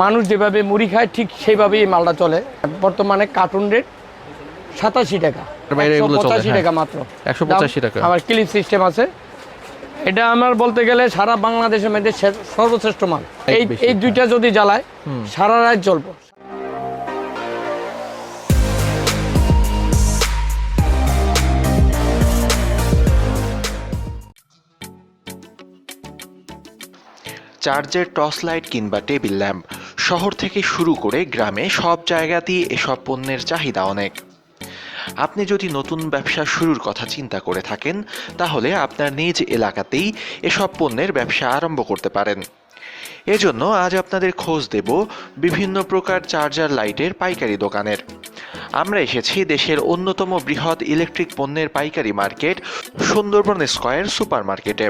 মানুষ যেভাবে মুড়ি খায় ঠিক সেইভাবেই এই মালটা চলে। বর্তমানে কার্টুন রেট সাতাশি টাকা। এর বাইরে পঁচাশি হ্যাঁ। টাকা মাত্র। 185 টাকা। আমার ক্লিপ সিস্টেম আছে। এটা আমার বলতে গেলে সারা বাংলাদেশের মধ্যে সর্বশ্রেষ্ঠ মাল। এই এই দুইটা যদি জ্বালায় সারা রাত চলবো চার্জের টর্চ লাইট কিংবা টেবিল ল্যাম্প শহর থেকে শুরু করে গ্রামে সব জায়গাতেই এসব পণ্যের চাহিদা অনেক। আপনি যদি নতুন ব্যবসা শুরুর কথা চিন্তা করে থাকেন, তাহলে আপনার নিজ এলাকাতেই এসব পণ্যের ব্যবসা আরম্ভ করতে পারেন। এজন্য আজ আপনাদের খোঁজ দেব বিভিন্ন প্রকার চার্জার লাইটের পাইকারি দোকানের। আমরা এসেছি দেশের অন্যতম বৃহৎ ইলেকট্রিক পণ্যের পাইকারি মার্কেট সুন্দরবন স্কয়ার সুপার মার্কেটে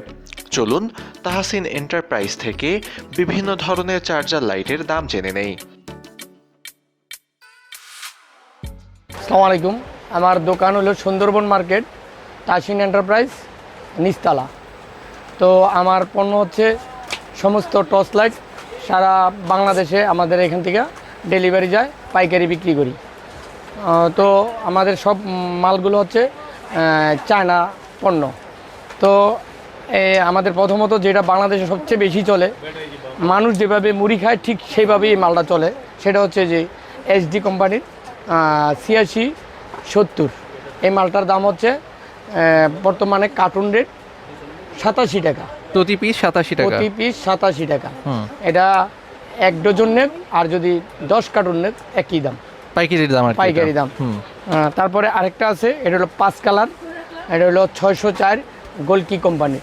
চলুন, তাহসিন এন্টারপ্রাইজ থেকে বিভিন্ন ধরনের চার্জার লাইটের দাম জেনে নেই। আসসালামু আলাইকুম। আমার দোকান হলো সুন্দরবন মার্কেট তাসিন এন্টারপ্রাইজ নিস্তালা তো আমার পণ্য হচ্ছে সমস্ত টর্চ লাইট সারা বাংলাদেশে আমাদের এখান থেকে ডেলিভারি যায়, পাইকারি বিক্রি করি। তো আমাদের সব মালগুলো হচ্ছে চায়না পণ্য। তো এ, আমাদের প্রথমত যেটা বাংলাদেশে সবচেয়ে বেশি চলে মানুষ যেভাবে মুড়ি খায় ঠিক সেইভাবেই এই মালটা চলে। সেটা হচ্ছে যে এইচডি কোম্পানির ছিয়াশি সত্তর। এই মালটার দাম হচ্ছে বর্তমানে কার্টুন রেট সাতাশি টাকা। প্রতি পিস সাতাশি টাকা? প্রতি পিস সাতাশি টাকা। এটা এক ডজন নেব আর যদি দশ কার্টুন নেব একই দাম। পাইকারি দাম আর পাইকারি দাম। তারপরে আরেকটা আছে এটা হলো পাঁচ কালার এটা হলো ছয়শো চার গোলকি কোম্পানি।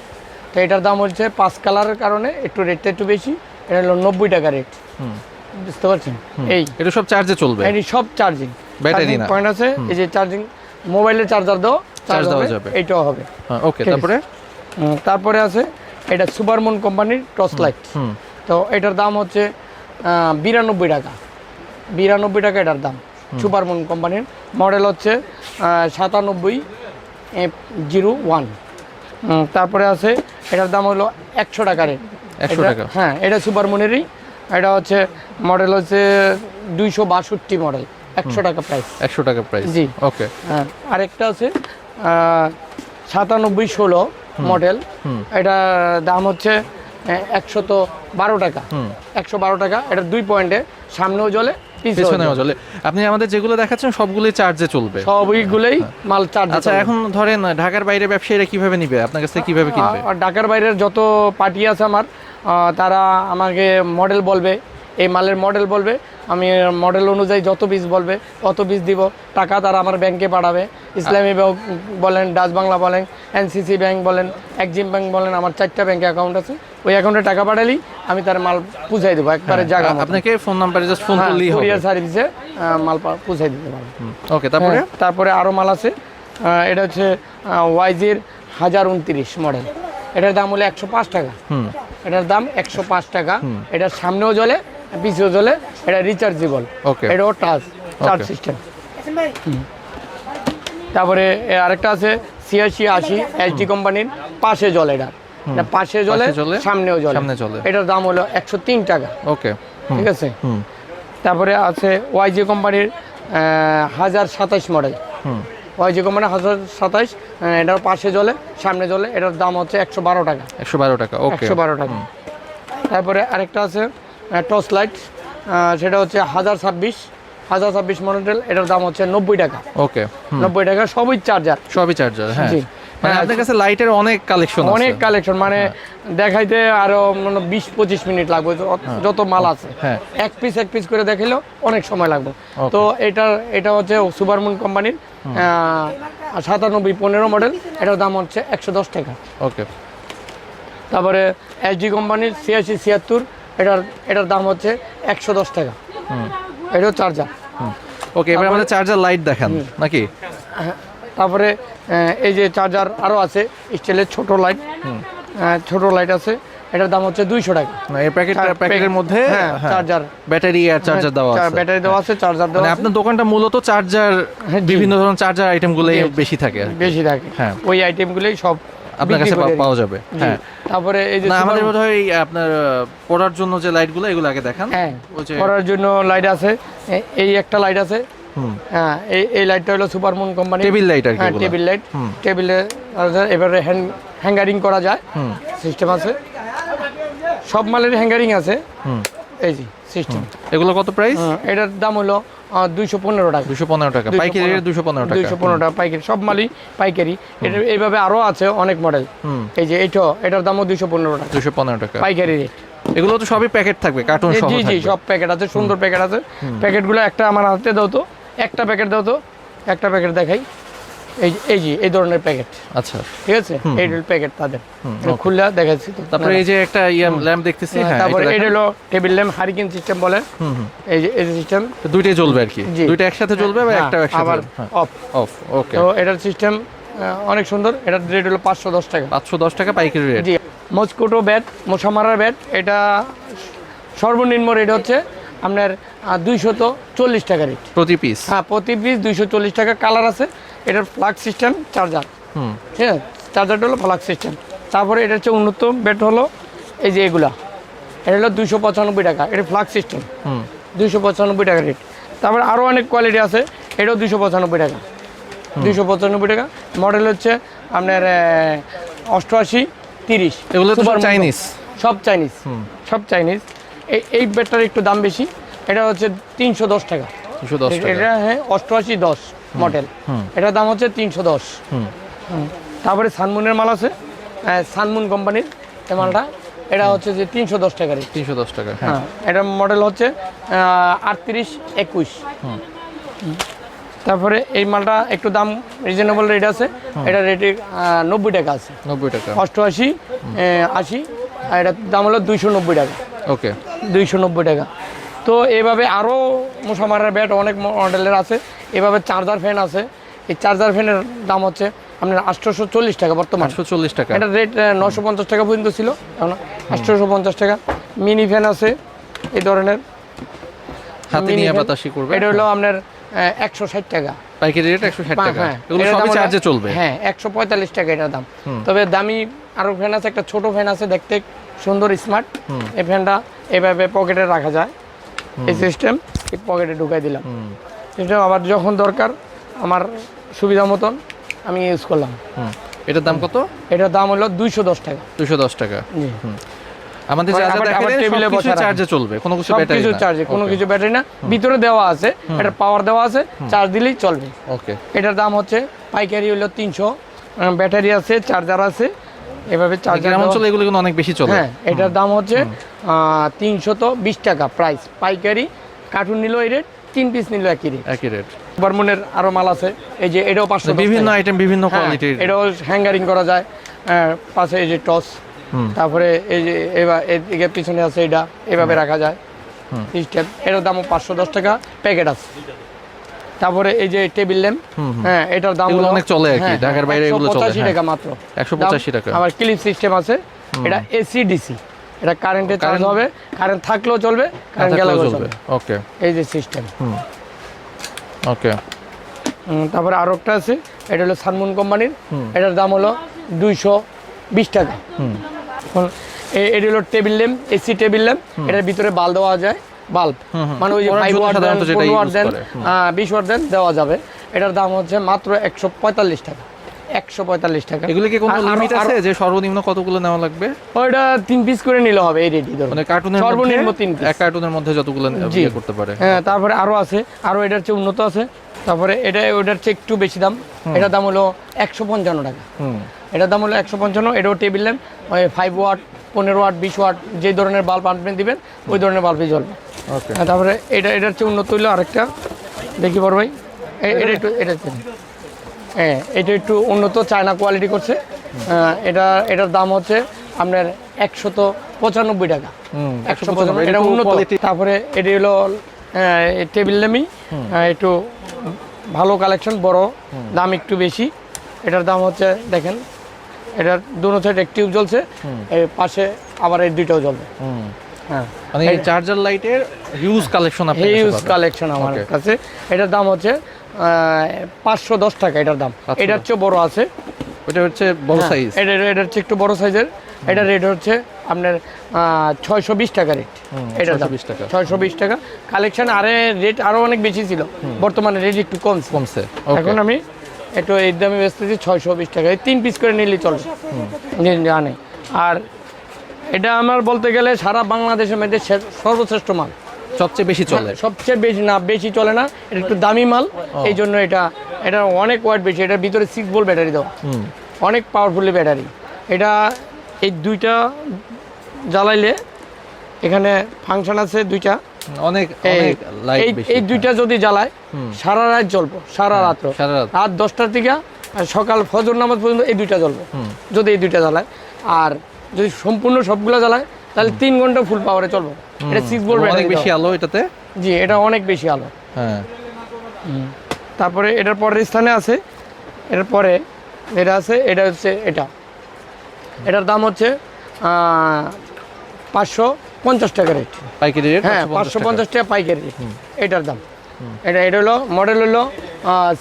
তো এটার দাম হচ্ছে পাঁচ কালারের কারণে একটু রেটটা একটু বেশি এটা হলো নব্বই টাকা রেট হুম। বুঝতে পারছেন? এই। এটা সব চার্জে চলবে? এটি সব চার্জিং ব্যাটারি না। পয়েন্ট আছে এই যে চার্জিং মোবাইলের চার্জার দাও চার্জ দেওয়া যাবে। এইটাও হবে। হ্যাঁ ওকে তারপরে? তারপরে আছে এটা সুপারমুন কোম্পানির টর্চ লাইট তো এটার দাম হচ্ছে বিরানব্বই টাকা। বিরানব্বই টাকা এটার দাম। সুপারমুন কোম্পানির। মডেল হচ্ছে সাতানব্বই জিরো ওয়ান। তারপরে আছে এটার দাম হলো একশো টাকা রেট 100 এটা- টাকা। হ্যাঁ এটা সুপারমুনেরই এটা হচ্ছে মডেল হচ্ছে দুইশো বাষট্টি মডেল। একশো টাকা প্রাইস একশো টাকা প্রাইস জি। ওকে হ্যাঁ আরেকটা আছে সাতানব্বই ষোলো মডেল। এটা দাম হচ্ছে একশো তো বারো টাকা। একশো বারো টাকা। এটা দুই পয়েন্টে সামনেও জ্বলে জ্বলে। চলে আপনি আমাদের যেগুলো দেখাচ্ছেন সবগুলোই চার্জে চলবে। সবইগুলোই মাল চার্জ আচ্ছা এখন ধরেন ঢাকার বাইরে ব্যবসায়ীরা কীভাবে নিবে? আপনার কাছ কীভাবে কিনবে? ঢাকার বাইরের যত পার্টি আছে আমার তারা আমাকে মডেল বলবে। এই মালের মডেল বলবে আমি মডেল অনুযায়ী যত বীজ বলবে অত বীজ দিব। টাকা তারা আমার ব্যাংকে পাঠাবে। ইসলামী ব্যাংক বলেন ডাচ বাংলা বলেন এনসিসি ব্যাংক বলেন একজিম ব্যাংক বলেন আমার চারটা ব্যাংকে অ্যাকাউন্ট আছে। ওই অ্যাকাউন্টে টাকা পাঠালেই আমি তার মাল পুষাই দেবো একবারে জায়গা আপনাকে ফোন নাম্বারে জাস্ট ফোন হ্যাঁ, করলেই হবে। কুরিয়ার সার্ভিসে মাল পা- পুষাই দিতে পারব। ওকে তারপরে? হ্যাঁ, তারপরে আরও মাল আছে। এটা হচ্ছে ওয়াইজের হাজার উনত্রিশ মডেল এটার দাম হলো একশো পাঁচ টাকা। হুম। এটার দাম একশো পাঁচ টাকা। এটার সামনেও জ্বলে পিছেও জ্বলে এটা রিচার্জেবল. এটাও টাচ চার্জ সিস্টেম তারপরে আরেকটা আছে ছিয়াশি আশি এইচডি কোম্পানির পাশে জলে এটা। পাশে জলে সামনেও জলে। সামনে জ্বলে। এটার দাম হলো একশো তিন টাকা। ওকে ঠিক আছে? তারপরে আছে ওয়াইজি কোম্পানির হাজার সাতাইশ মডেল হুম। ওয়াইজি কোম্পানি হাজার সাতাইশ এটার পাশে জলে সামনে জলে এটার দাম হচ্ছে একশো বারো টাকা। একশো বারো টাকা ওকে একশো বারো টাকা। তারপরে আরেকটা আছে টর্চ লাইট সেটা হচ্ছে হাজার ছাব্বিশ হাজার ছাব্বিশ মডেল এটার দাম হচ্ছে নব্বই টাকা। ওকে নব্বই টাকা সবই চার্জার সবই চার্জার হ্যাঁ। মানে হ্যাঁ, আপনার কাছে লাইটের অনেক কালেকশন অনেক কালেকশন মানে দেখাইতে আরও মানে বিশ পঁচিশ মিনিট লাগবে যত- যত মাল আছে। হ্যাঁ। এক পিস এক পিস করে দেখাইলেও অনেক সময় লাগবে। তো এটা এটা হচ্ছে সুপারমুন কোম্পানির সাতানব্বই পনেরো মডেল এটার দাম হচ্ছে একশো দশ টাকা। ওকে। তারপরে এইচডি কোম্পানির ছিয়াশি ছিয়াত্তর এটার এটার দাম হচ্ছে একশো দশ টাকা। এটাও চার্জার ওকে এবার আমাদের চার্জার লাইট দেখান নাকি? তারপরে এই যে চার্জার আরও আছে স্টিলের ছোট লাইট ছোট লাইট আছে এটার দাম হচ্ছে দুইশো টাকা। না এই প্যাকেট প্যাকেটের মধ্যে হ্যাঁ, চার্জার। ব্যাটারি আর চার্জার দেওয়া আছে। ব্যাটারি দেওয়া আছে চার্জার দেওয়া মানে আপনার দোকানটা মূলত চার্জার হ্যাঁ, বিভিন্ন ধরনের চার্জার আইটেমগুলোই। বেশি থাকে বেশি থাকে। হ্যাঁ। ওই আইটেমগুলোই সব আপনার কাছে। পাওয়া যাবে। হ্যাঁ। তারপরে এই যে আমাদের super- বোধ আপনার পড়ার জন্য যে লাইটগুলো এগুলো আগে দেখান। হ্যাঁ করার জন্য লাইট আছে। এই একটা লাইট আছে। হুম। হ্যাঁ এই এই লাইটটা হলো super moon company table light আর কি হ্যাঁ টেবিল লাইট। টেবিলে আছে, এবারে হ্যান্ড হ্যাঙ্গারিং করা যায়। হুম। সিস্টেম আছে। সব মালের হ্যাঙ্গারিং আছে। হুম। এই যে সিস্টেম এগুলো কত প্রাইস এটার দাম হলো দুইশো পনেরো টাকা। দুশো পনেরো টাকা। পাইকারি রেট দুশো পনেরো টাকা। দুইশো পনেরো টাকা পাইকারি সব মালই পাইকারি। এটা এইভাবে আরও আছে অনেক মডেল এই যে এইটা এটার দামও দুইশো পনেরো টাকা। দুশো পনেরো টাকা। পাইকারি রেট এগুলো তো সবই প্যাকেট থাকবে কার্টুন জি জি সব প্যাকেট আছে সুন্দর প্যাকেট আছে। প্যাকেটগুলো একটা আমার হাতে দাও তো একটা প্যাকেট দাও তো একটা প্যাকেট দেখাই। এই যে- এই ধরনের প্যাকেট। আচ্ছা। ঠিক আছে? এই প্যাকেট তাদের। খুললে দেখাচ্ছি। তো তারপরে এই যে একটা ইয়া ল্যাম্প দেখতেছি হ্যাঁ, হ্যাঁ তারপরে এটা এটা হলো টেবিল ল্যাম্প হারিকেন সিস্টেম বলে। এই যে এই সিস্টেম দুইটাই জ্বলবে আর কি? দুইটা একসাথে জ্বলবে বা একটা একসাথে আবার হ্যাঁ অফ অফ ওকে তো এটার সিস্টেম অনেক সুন্দর। এটার রেট হলো পাঁচশো দশ টাকা। পাঁচশো দশ টাকা পাইকারি রেট জি। মস্কুটো ব্যাট মশা মারার ব্যাট এটা সর্বনিম্ন রেট হচ্ছে আপনার দুইশত চল্লিশ টাকা রেট প্রতি পিস হ্যাঁ প্রতি পিস দুইশো চল্লিশ টাকা। কালার আছে। এটার ফ্লাগ সিস্টেম চার্জার হুম। ঠিক আছে? চার্জারটা হলো ফ্লাগ সিস্টেম তারপরে এটা হচ্ছে উন্নত ব্যাট হলো এই যে এগুলা। এটা হলো দুশো পঁচানব্বই টাকা এটা ফ্লাগ সিস্টেম হুম। দুইশো পঁচানব্বই টাকা রেট তারপরে আরও অনেক কোয়ালিটি আছে এটাও দুশো পঁচানব্বই টাকা। দুশো পঁচানব্বই টাকা। মডেল হচ্ছে আপনার অষ্টআশি তিরিশ। এগুলো চাইনিজ সব চাইনিজ সব চাইনিজ এই এই ব্যাটটার একটু দাম বেশি। এটা হচ্ছে তিনশো দশ টাকা। দুশো দশ টাকা। এটা হ্যাঁ অষ্টআশি দশ। মডেল। এটার দাম হচ্ছে তিনশো দশ। হুম। তারপরে সানমুনের মাল আছে সানমুন কোম্পানির এই মালটা। এটা হচ্ছে যে তিনশো দশ টাকা রেট। তিনশো দশ টাকা হ্যাঁ। হ্যাঁ এটার মডেল হচ্ছে আটত্রিশ একুশ। হুম। তারপরে এই মালটা একটু দাম রিজনেবল রেট আছে এটা রেটে নব্বই টাকা আছে। নব্বই টাকা। অষ্টআশি আশি আর এটার দাম হলো দুইশো নব্বই টাকা। ওকে। দুইশো নব্বই টাকা। তো এভাবে আরও মশা মারার ব্যাট অনেক মডেলের আছে। এভাবে চার্জার ফ্যান আছে। এই চার্জার ফ্যানের দাম হচ্ছে আপনার আটশোশো চল্লিশ টাকা বর্তমান। আটশো চল্লিশ টাকা। এটা রেট নশো পঞ্চাশ টাকা পর্যন্ত ছিল। এখন আটশোশো পঞ্চাশ টাকা। মিনি ফ্যান আছে এই ধরনের। হাতে নিয়ে বাতাসি করবে? এটা হলো আপনার একশো ষাট টাকা। পাইকারি রেট একশো ষাট টাকা। হ্যাঁ, এগুলো সবই চার্জে চলবে? হ্যাঁ একশো পঁয়তাল্লিশ টাকা এটার দাম। তবে দামি আরও ফ্যান আছে একটা ছোট ফ্যান আছে দেখতে সুন্দর স্মার্ট এই ফ্যানটা এভাবে পকেটে রাখা যায়। এই সিস্টেম পকেটে ঢুকাই দিলাম। সিস্টেম আবার যখন দরকার আমার সুবিধা মতন আমি ইউজ করলাম। এটার দাম কত? এটার দাম হলো দুইশো দশ টাকা। দুশো দশ টাকা। আমাদের যা যা আবার দেখালেন টেবিলে বসে চার্জে চলবে কোনো কিছু ব্যাটারি কিছু চার্জে কোনো কিছু ব্যাটারি না। ভিতরে দেওয়া আছে এটা পাওয়ার দেওয়া আছে চার্জ দিলেই চলবে। ওকে এটার দাম হচ্ছে পাইকারি হলো তিনশো ব্যাটারি আছে চার্জার আছে এভাবে চার্জার গ্রাম অঞ্চলে এগুলো কিন্তু অনেক বেশি চলে। হ্যাঁ এটার দাম হচ্ছে তিনশত বিশ টাকা প্রাইস পাইকারি কার্টুন নিল এই রেট তিন পিস নিল একই রেট একই রেট বারমুনের আরও মাল আছে এই যে এটাও পাঁচশো বিভিন্ন আইটেম বিভিন্ন হ্যাঁ, কোয়ালিটির এটাও হ্যাঙ্গারিং করা যায় পাশে এই যে টস তারপরে এই যে এবার এদিকে পিছনে আছে এটা এভাবে রাখা যায়। এটার দাম পাঁচশো দশ টাকা প্যাকেট আছে। তারপরে এই যে টেবিল ল্যাম্প। হ্যাঁ এটার দাম অনেক চলে আর কি, হ্যাঁ, ঢাকার বাইরে এগুলো চলে, 185 হ্যাঁ। টাকা মাত্র। একশো পঁচাশি টাকা। আবার ক্লিপ সিস্টেম আছে। এটা এসি ডিসি এটা কারেন্টে চার্জ হবে কারেন্ট থাকলেও চলবে কারেন্ট থাকলেও গেলেও চলবে। ওকে এই যে সিস্টেম ওকে তারপরে আরও একটা আছে এটা হলো সানমুন কোম্পানির। এটার দাম হলো দুইশো বিশ টাকা। এটি হলো table lamp AC table lamp এটার ভিতরে বাল দেওয়া যায়। বাল্ব। মানে ওই যে ফাইভ ওয়াট দেন পনেরো ওয়াট দেন বিশ ওয়াট দেন দেওয়া যাবে। এটার দাম হচ্ছে মাত্র একশো পঁয়তাল্লিশ টাকা। একশো পঁয়তাল্লিশ টাকা। এগুলো কি কোনো লিমিট আছে যে সর্বনিম্ন কতগুলো নেওয়া লাগবে? ওইটা তিন পিস করে নিলে হবে এই রেডি মানে কার্টুনের সর্বনিম্ন তিন। এক কার্টুনের মধ্যে যতগুলো। ইয়ে করতে পারে। হ্যাঁ তারপরে আরও আছে। আরও এটার চেয়ে উন্নত আছে। তারপরে এটা ওটার চেয়ে একটু বেশি দাম। এটার দাম হলো একশো পঞ্চান্ন টাকা। হুম। এটার দাম হলো একশো পঞ্চান্ন এটাও টেবিল ল্যাম্প ওই ফাইভ ওয়াট পনেরো ওয়াট বিশ ওয়াট যে ধরনের বাল্ব আনবেন দিবেন ওই ধরনের বাল্বই জ্বলবে। তারপরে এটা এটার চেয়ে উন্নত হইল আরেকটা। দেখি বড় ভাই। এটা একটু এটা হ্যাঁ এটা একটু উন্নত চায়না কোয়ালিটি করছে। এটা এটার দাম হচ্ছে আপনার একশত পঁচানব্বই টাকা। একশো পঁচানব্বই এটা উন্নত। তারপরে এটি হলো টেবিল ল্যাম্পই একটু ভালো কালেকশন বড় দাম একটু বেশি। এটার দাম হচ্ছে দেখেন এটার দুটো সাইড এক টিউব জ্বলছে এর পাশে আবার এই দুইটাও জ্বলবে। হ্যাঁ। মানে চার্জার লাইটের হিউজ কালেকশন আপনি হিউজ কালেকশন আমার কাছে। এটার দাম হচ্ছে পাঁচশো দশ টাকা এটার দাম। এটার চেয়ে বড় আছে। ওটা হচ্ছে বড় হ্যাঁ, সাইজ এটা এটা হচ্ছে একটু বড় সাইজের এটা রেট হচ্ছে আপনার ছয়শো বিশ টাকা রেট এটা 620 টাকা। ছয়শো বিশ টাকা। কালেকশন আরে রেট আরও অনেক বেশি ছিল। বর্তমানে রেট একটু কমছে। কমছে। এখন আমি একটু এই দামে বেচতেছি ছয়শো বিশ টাকা। এই তিন পিস করে নিলে চলবে। জি, জানে আর এটা আমার বলতে গেলে সারা বাংলাদেশের মধ্যে সর্বশ্রেষ্ঠ মাল। সবচেয়ে বেশি চলে। সবচেয়ে বেশি না বেশি চলে না। এটা একটু দামি মাল। এই জন্য এটা এটা অনেক ওয়াট বেশি। এটার ভিতরে সিক্স ভোল্ট ব্যাটারি হুম। অনেক পাওয়ারফুলি ব্যাটারি এটা এই দুইটা জ্বালাইলে এখানে ফাংশন আছে দুইটা। অনেক অনেক লাইট বেশি এই দুইটা যদি জ্বালায় সারা রাত জ্বলবো সারা রাত। রাত। দশটার থেকে সকাল ফজর নামাজ পর্যন্ত এই দুইটা জ্বলবো যদি এই দুইটা জ্বালায়। আর যদি সম্পূর্ণ সবগুলো জ্বালায় তাহলে তিন ঘণ্টা ফুল পাওয়ারে চলবো। এটা সিক্স ভোল্ট অনেক বেশি আলো এটাতে? জি এটা অনেক বেশি আলো। হ্যাঁ। তারপরে এটার পরের স্থানে আছে এটার পরে এটা আছে এটা হচ্ছে এটা। এটার দাম হচ্ছে পাঁচশো পঞ্চাশ টাকা রেট পাইকারি রেট হ্যাঁ পাঁচশো পঞ্চাশ টাকা পাইকারি রেট এটার দাম। এটা এটা হলো মডেল হলো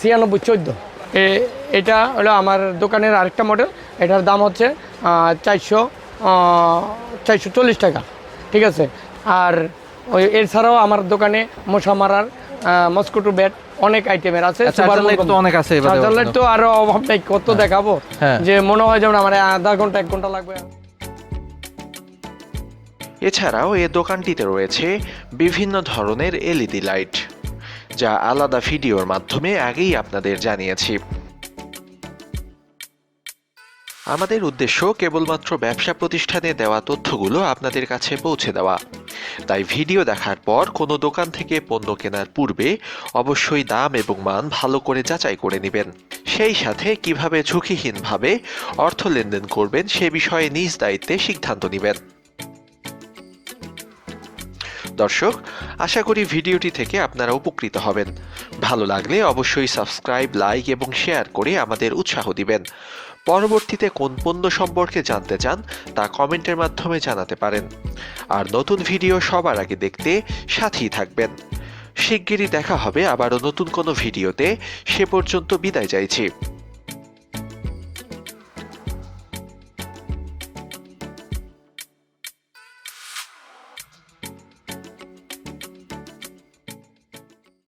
ছিয়ানব্বই চোদ্দ। এটা হলো আমার দোকানের আরেকটা মডেল এটার দাম হচ্ছে চারশো চারশো চল্লিশ টাকা। ঠিক আছে? আর ওই এছাড়াও আমার দোকানে মশা মারার মস্কুটো ব্যাট অনেক আইটেমের আছে। আচ্ছা, অনেক আছে চার্জার লাইট তো আরও অভাব নাই কত দেখাবো? হ্যাঁ। যে মনে হয় যেমন আমার আধা ঘণ্টা এক ঘণ্টা লাগবে। এছাড়াও এ দোকানটিতে রয়েছে বিভিন্ন ধরনের এলইডি লাইট, যা আলাদা ভিডিওর মাধ্যমে আগেই আপনাদের জানিয়েছি। আমাদের উদ্দেশ্য কেবলমাত্র ব্যবসা প্রতিষ্ঠানে দেওয়া তথ্যগুলো আপনাদের কাছে পৌঁছে দেওয়া। তাই ভিডিও দেখার পর কোনো দোকান থেকে পণ্য কেনার পূর্বে অবশ্যই দাম এবং মান ভালো করে যাচাই করে নেবেন। সেই সাথে কীভাবে ঝুঁকিহীনভাবে অর্থ লেনদেন করবেন সে বিষয়ে নিজ দায়িত্বে সিদ্ধান্ত নেবেন। দর্শক, আশা করি ভিডিওটি থেকে আপনারা উপকৃত হবেন। ভালো লাগলে অবশ্যই সাবস্ক্রাইব, লাইক এবং শেয়ার করে আমাদের উৎসাহ দিবেন। পরবর্তীতে কোন পণ্য সম্পর্কে জানতে চান, তা কমেন্টের মাধ্যমে জানাতে পারেন। আর নতুন ভিডিও সবার আগে দেখতে সাথেই থাকবেন। শিগগিরই দেখা হবে আবারও নতুন কোনো ভিডিওতে। সে পর্যন্ত বিদায় চাইছি।